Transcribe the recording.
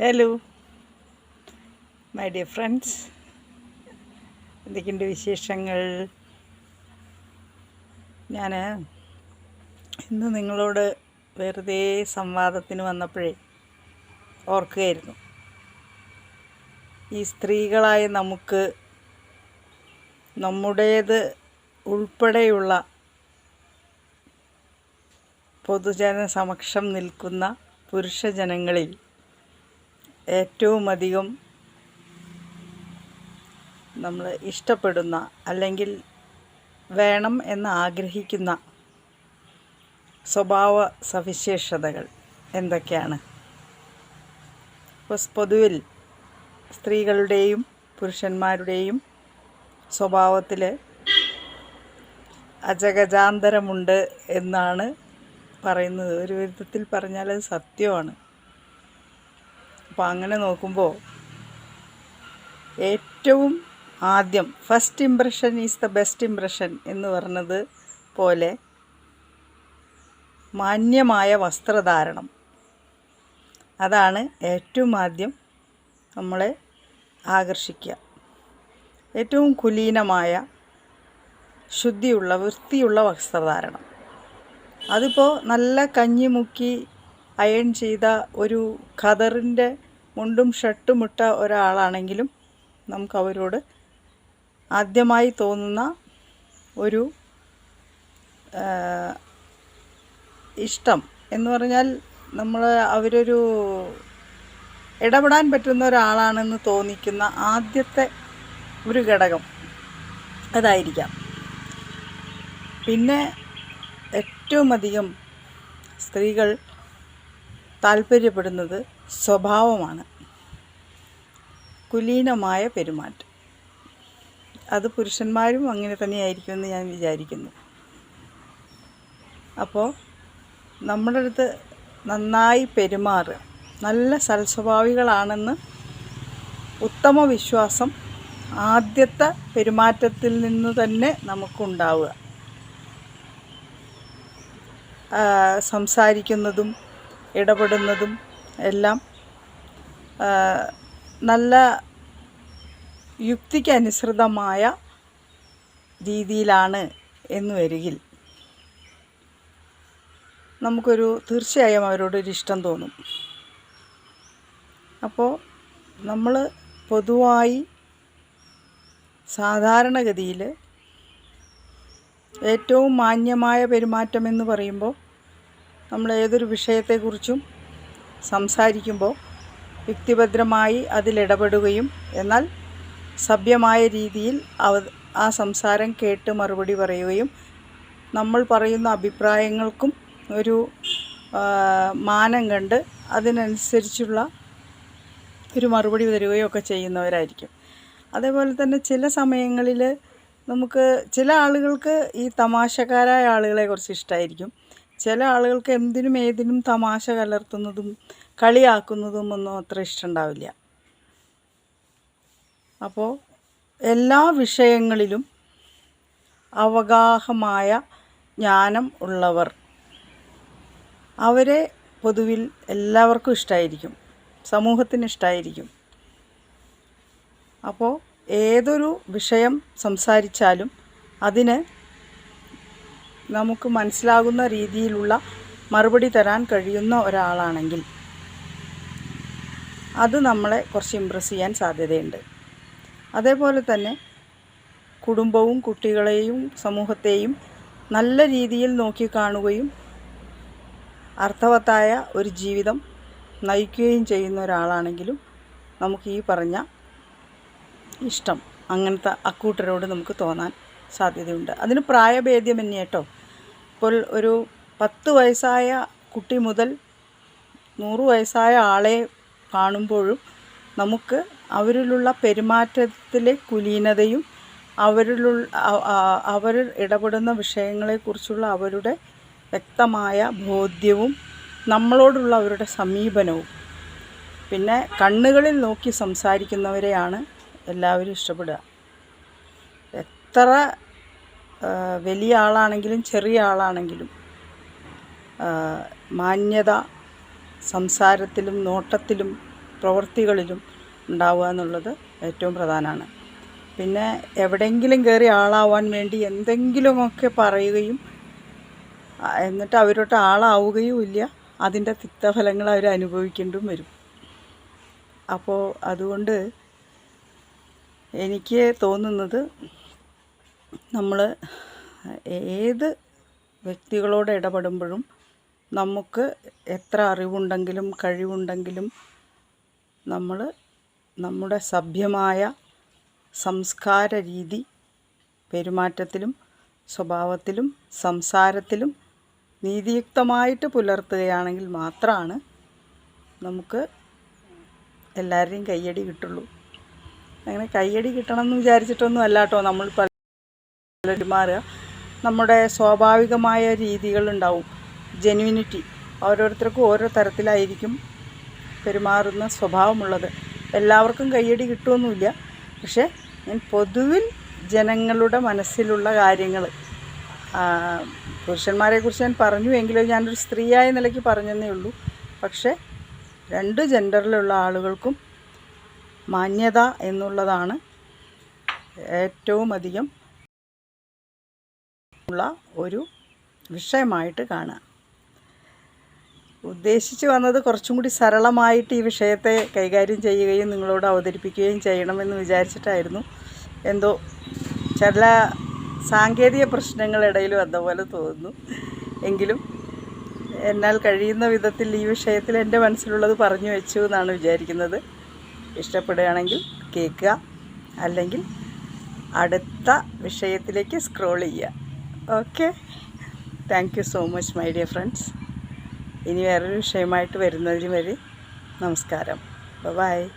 Hello my dear friends എന്തൊക്കെയുണ്ട് വിശേഷങ്ങൾ? ഞാൻ ഇന്ന് നിങ്ങളോട് വെറുതെ സംവാദത്തിന് വന്നപ്പോഴേ ഓർക്കുകയായിരുന്നു. ഈ സ്ത്രീകളായ നമുക്ക് നമ്മുടേത് ഉൾപ്പെടെയുള്ള പൊതുജന സമക്ഷം നിൽക്കുന്ന പുരുഷജനങ്ങളിൽ ഏറ്റവും അധികം നമ്മൾ ഇഷ്ടപ്പെടുന്ന അല്ലെങ്കിൽ വേണം എന്ന് ആഗ്രഹിക്കുന്ന സ്വഭാവ സവിശേഷതകൾ എന്തൊക്കെയാണ്? പൊതുവിൽ സ്ത്രീകളുടെയും പുരുഷന്മാരുടെയും സ്വഭാവത്തിൽ അജഗജാന്തരമുണ്ട് എന്നാണ് പറയുന്നത്. ഒരു വിധത്തിൽ പറഞ്ഞാൽ അത് സത്യമാണ്. അപ്പോൾ അങ്ങനെ നോക്കുമ്പോൾ ഏറ്റവും ആദ്യം first impression is the best impression എന്ന് പറഞ്ഞത് പോലെ മാന്യമായ വസ്ത്രധാരണം. അതാണ് ഏറ്റവും ആദ്യം നമ്മളെ ആകർഷിക്കുക. ഏറ്റവും കുലീനമായ ശുദ്ധിയുള്ള വൃത്തിയുള്ള വസ്ത്രധാരണം. അതിപ്പോൾ നല്ല കഞ്ഞി മുക്കി അയൺ ചെയ്ത ഒരു ഖദറിന്റെ മുണ്ടും ഷർട്ടും ഇട്ട ഒരാളാണെങ്കിലും നമുക്ക് അവരോട് ആദ്യമായി തോന്നുന്ന ഒരു ഇഷ്ടം എന്ന് പറഞ്ഞാൽ നമ്മൾ അവരൊരു ഇടപെടാൻ പറ്റുന്ന ഒരാളാണെന്ന് തോന്നിക്കുന്ന ആദ്യത്തെ ഒരു ഘടകം അതായിരിക്കാം. പിന്നെ ഏറ്റവും അധികം സ്ത്രീകൾ താല്പര്യപ്പെടുന്നത് സ്വഭാവമാണ്. കുലീനമായ പെരുമാറ്റം. അത് പുരുഷന്മാരും അങ്ങനെ തന്നെയായിരിക്കുമെന്ന് ഞാൻ വിചാരിക്കുന്നു. അപ്പോൾ നമ്മുടെ അടുത്ത് നന്നായി പെരുമാറുക നല്ല സൽസ്വഭാവികളാണെന്ന് ഉത്തമ വിശ്വാസം ആദ്യത്തെ പെരുമാറ്റത്തിൽ നിന്ന് തന്നെ നമുക്കുണ്ടാവുക. സംസാരിക്കുന്നതും ഇടപെടുന്നതും എല്ലാം നല്ല യുക്തിക്കനുസൃതമായ രീതിയിലാണ് എന്ന് വരികിൽ. നമുക്കൊരു തീർച്ചയായും അവരോടൊരു ഇഷ്ടം തോന്നും. അപ്പോൾ നമ്മൾ പൊതുവായി സാധാരണഗതിയിൽ ഏറ്റവും മാന്യമായ പെരുമാറ്റം എന്ന് പറയുമ്പോൾ നമ്മൾ ഏതൊരു വിഷയത്തെക്കുറിച്ചും സംസാരിക്കുമ്പോൾ വ്യക്തിഭദ്രമായി അതിലിടപെടുകയും എന്നാൽ സഭ്യമായ രീതിയിൽ അവ ആ സംസാരം കേട്ട് മറുപടി പറയുകയും നമ്മൾ പറയുന്ന അഭിപ്രായങ്ങൾക്കും ഒരു മാനം കണ്ട് അതിനനുസരിച്ചുള്ള ഒരു മറുപടി തരികയോ ഒക്കെ ചെയ്യുന്നവരായിരിക്കും. അതേപോലെ തന്നെ ചില സമയങ്ങളിൽ നമുക്ക് ചില ആളുകൾക്ക് ഈ തമാശക്കാരായ ആളുകളെ കുറിച്ച് ഇഷ്ടമായിരിക്കും ചില ആളുകൾക്ക് എന്തിനും ഏതിനും തമാശ കലർത്തുന്നതും കളിയാക്കുന്നതും ഒന്നും അത്ര ഇഷ്ടമുണ്ടാവില്ല. അപ്പോൾ എല്ലാ വിഷയങ്ങളിലും അവഗാഹമായ ജ്ഞാനം ഉള്ളവർ അവരെ പൊതുവിൽ എല്ലാവർക്കും ഇഷ്ടമായിരിക്കും സമൂഹത്തിന് ഇഷ്ടമായിരിക്കും അപ്പോൾ ഏതൊരു വിഷയം സംസാരിച്ചാലും അതിന് നമുക്ക് മനസ്സിലാകുന്ന രീതിയിലുള്ള മറുപടി തരാൻ കഴിയുന്ന ഒരാളാണെങ്കിൽ അത് നമ്മളെ കുറച്ച് ഇമ്പ്രസ് ചെയ്യാൻ സാധ്യതയുണ്ട്. അതേപോലെ തന്നെ കുടുംബവും കുട്ടികളെയും സമൂഹത്തെയും നല്ല രീതിയിൽ നോക്കിക്കാണുകയും അർത്ഥവത്തായ ഒരു ജീവിതം നയിക്കുകയും ചെയ്യുന്ന ഒരാളാണെങ്കിലും നമുക്ക് ഈ പറഞ്ഞ ഇഷ്ടം അങ്ങനത്തെ അക്കൂട്ടരോട് നമുക്ക് തോന്നാൻ സാധ്യതയുണ്ട്. അതിന് പ്രായഭേദ്യം തന്നെ കേട്ടോ ഇപ്പോൾ ഒരു പത്ത് വയസ്സായ കുട്ടി മുതൽ നൂറ് വയസ്സായ ആളെ കാണുമ്പോഴും നമുക്ക് അവരിലുള്ള പെരുമാറ്റത്തിലെ കുലീനതയും അവരിലുള്ള അവർ ഇടപെടുന്ന വിഷയങ്ങളെക്കുറിച്ചുള്ള അവരുടെ വ്യക്തമായ ബോധ്യവും നമ്മളോടുള്ള അവരുടെ സമീപനവും. പിന്നെ കണ്ണുകളിൽ നോക്കി സംസാരിക്കുന്നവരെയാണ് എല്ലാവരും ഇഷ്ടപ്പെടുക. എത്ര വലിയ ആളാണെങ്കിലും ചെറിയ ആളാണെങ്കിലും മാന്യത സംസാരത്തിലും നോട്ടത്തിലും പ്രവൃത്തികളിലും ഉണ്ടാവുക എന്നുള്ളത് ഏറ്റവും പ്രധാനമാണ്. പിന്നെ എവിടെയെങ്കിലും കയറി ആളാവാൻ വേണ്ടി എന്തെങ്കിലുമൊക്കെ പറയുകയും എന്നിട്ട് അവരോട്ട് ആളാവുകയും ഇല്ല അതിന്റെ തിക്തഫലങ്ങൾ അവർ അനുഭവിക്കേണ്ടും വരും. അപ്പോൾ അതുകൊണ്ട് എനിക്ക് തോന്നുന്നത് നമ്മൾ ഏത് വ്യക്തികളോട് ഇടപെടുമ്പോഴും നമുക്ക് എത്ര അറിവുണ്ടെങ്കിലും കഴിവുണ്ടെങ്കിലും നമ്മൾ നമ്മുടെ സഭ്യമായ സംസ്കാര രീതി പെരുമാറ്റത്തിലും സ്വഭാവത്തിലും സംസാരത്തിലും നീതിയുക്തമായിട്ട് പുലർത്തുകയാണെങ്കിൽ മാത്രമാണ് നമുക്ക് എല്ലാവരുടെയും കയ്യടി കിട്ടുള്ളൂ. അങ്ങനെ കയ്യടി കിട്ടണം എന്ന് വിചാരിച്ചിട്ടൊന്നും അല്ലാട്ടോ നമ്മൾ പെരുമാറുക നമ്മുടെ സ്വാഭാവികമായ രീതികളുണ്ടാവും. ജെന്യൂനിറ്റി. ഓരോരുത്തർക്കും ഓരോ തരത്തിലായിരിക്കും പെരുമാറുന്ന സ്വഭാവമുള്ളത്. എല്ലാവർക്കും കയ്യടി കിട്ടുമൊന്നുമില്ല പക്ഷേ ഞാൻ പൊതുവിൽ ജനങ്ങളുടെ മനസ്സിലുള്ള കാര്യങ്ങൾ പുരുഷന്മാരെക്കുറിച്ച് ഞാൻ പറഞ്ഞു എങ്കിലും ഞാനൊരു സ്ത്രീയായ നിലയ്ക്ക് പറഞ്ഞതേ ഉള്ളൂ. പക്ഷേ രണ്ട് ജെൻഡറിലുള്ള ആളുകൾക്കും മാന്യത എന്നുള്ളതാണ് ഏറ്റവും അധികം ഉള്ള ഒരു വിഷയമായിട്ട് കാണുക ഉദ്ദേശിച്ച് വന്നത് കുറച്ചും കൂടി സരളമായിട്ട് ഈ വിഷയത്തെ കൈകാര്യം ചെയ്യുകയും നിങ്ങളോട് അവതരിപ്പിക്കുകയും ചെയ്യണമെന്ന് വിചാരിച്ചിട്ടായിരുന്നു. എന്തോ ചില സാങ്കേതിക പ്രശ്നങ്ങളിടയിൽ വന്ന പോലെ തോന്നുന്നു. എങ്കിലും എന്നാൽ കഴിയുന്ന വിധത്തിൽ ഈ വിഷയത്തിൽ എന്റെ മനസ്സിലുള്ളത് പറഞ്ഞു വെച്ചു എന്നാണ് വിചാരിക്കുന്നത്. ഇഷ്ടപ്പെടുകയാണെങ്കിൽ കേൾക്കുക. അല്ലെങ്കിൽ അടുത്ത വിഷയത്തിലേക്ക് സ്ക്രോൾ ചെയ്യുക. Okay thank you so much my dear friends ഇനി വേറൊരു വിഷയമായിട്ട് വരുന്നതിന് വരെ നമസ്കാരം. ബൈ